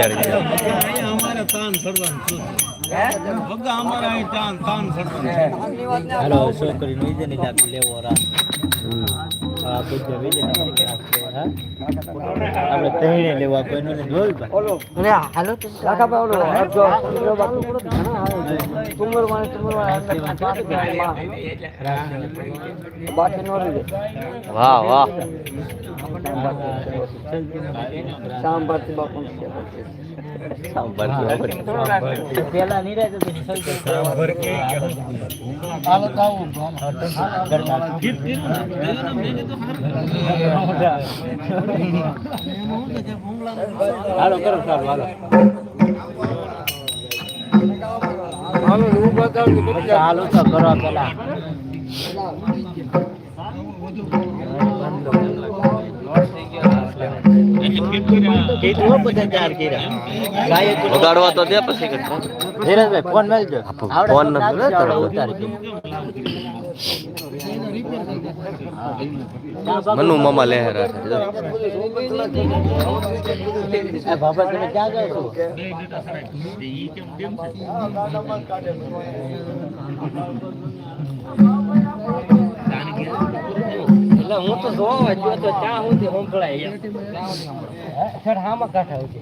અગિયાર અગિયાર અમારે તાન ચડવાનું છે. વગા અમારે હાલો આપણે તહીને લેવા કોઈ નો જોયું બા વાહ વાહ. પેલા નિરાજ હાલો હાલો ચાલુ તો કરો સારું હાલો હાલો ચાર કીરા. ગાય તો દે પછી ધીરજભાઈ ફોન મેલજો. ફોન નથી. ઉતારી. મનુ મામા લહેરા છે બાબા તમે ક્યાં જાઓ છો એટલે હું તો જોવા જો તો ત્યાં સુધી સંભળાય સર હામાં કાઢા છે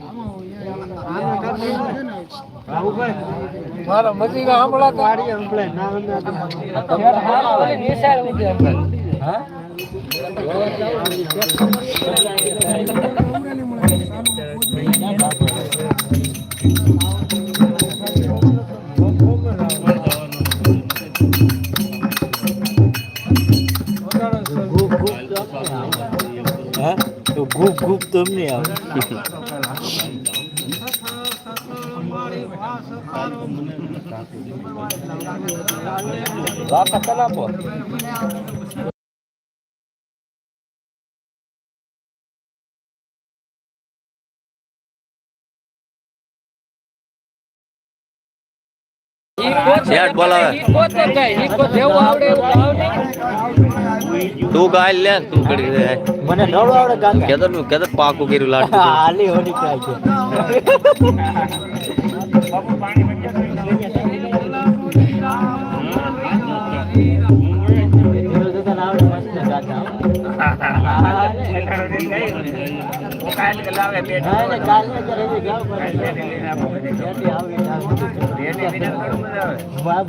મારા મજીગા હમણાં આડી હમણાં ના હામાં નિશાળ હમણાં હા ગુપ તો અમને આવે. હા તો ગુપ ગુપ તો અમને આવે વાકા તલાપો શેઠ બોલાવે. તું ગાય લે તું કરી દે મને નડો આવડે કાકા કેદરનું કેદર પાકું કર્યું લાડ હાલી હોડી કાય છે. બાપુ પાણી મસ્ત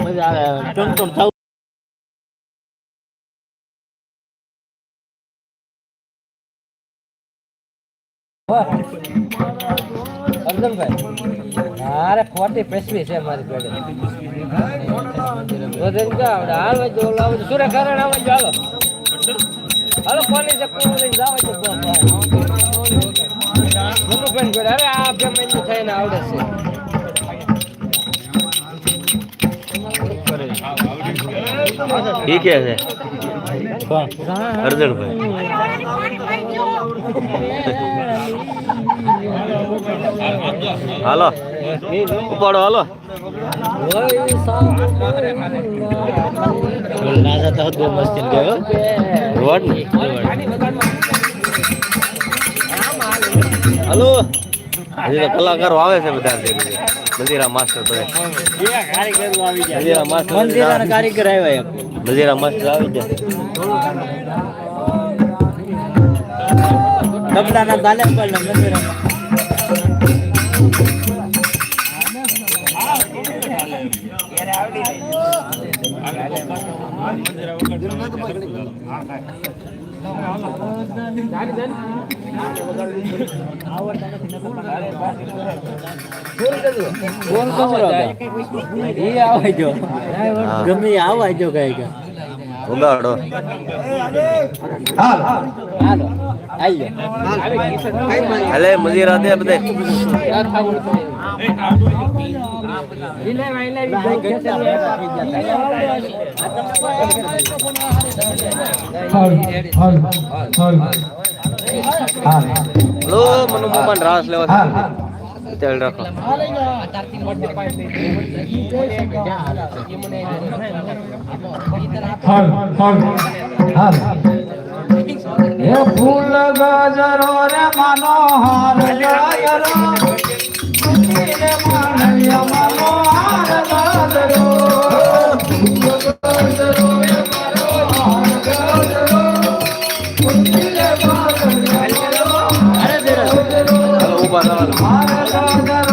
મજા આવે. ટમ ટમ અર્જુનભાઈ મારે ખોટી પેશવી છે મારી જોડે. આવડે હાલ વજો ઓલો આવજો સુરે કારણ આવજો હાલો. હાલો છે કોની જાવ તો પણ જોડે અરે આ બે મહિને થઈને આવડે છે. ઈ કે છે? અર્જુનભાઈ હાલો. ઉપાડો હાલો. નાના તો બહુ મસ્તી ગયો રોડ ને હાલો. હજી તો કલાકારો આવે છે બધા બજીરા માસ્ટર તો મજીરા માસ્ટર કારીગર આવ્યા બજીરા માસ્ટર આવી જાય તબલાના ગાલે પણ મંદિરમાં. ગમે એ આવે જો કઈ. કે ઉગાડો. હલે. મજીરા દે બધે. લો મનુ મામા રાસ લેવા તેલ રાખો હે ફૂલ ગજરો રે મનોહર ગજરો રે માનવ્ય મનોહર ગજરો ફૂલ ગજરો રે મનોહર ગજરો રે માનવ્ય હાલો ઉભા થવાના મને કાજે લાવું పదవాలు